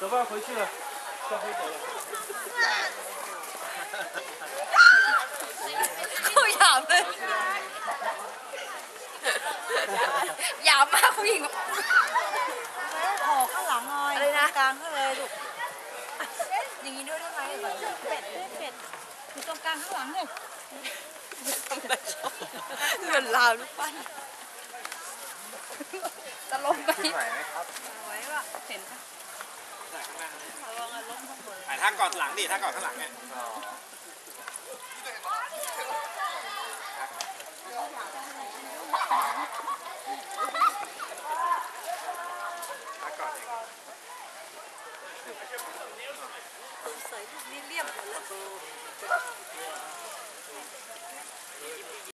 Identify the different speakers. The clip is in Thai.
Speaker 1: 走吧，回去了，下回走了。
Speaker 2: เข้าหยาบเลยหยาบมากผู้หญิง
Speaker 3: หอข้างหลังงอย
Speaker 2: อะไรนะ
Speaker 3: กลางก็เลยลูก
Speaker 2: อย่างนี้ด้วยได้ไหม
Speaker 3: แบบเป็ดเป็ดอยู่ตรงกลางข้างหลังเลย
Speaker 2: เงินลาวลูกปั้น จะลงไหม
Speaker 1: ขึ้นไหวไหมครับ
Speaker 2: ไว้ว่ะเห็นปะ
Speaker 4: ถ่ายท่าก่อนหลังดิท่าก่อนข้างหลังเนี่ย
Speaker 1: อ๋อ
Speaker 4: ท่าก่อนเอง
Speaker 2: ใส่ลูกนี้เลี่ยมหมดเลย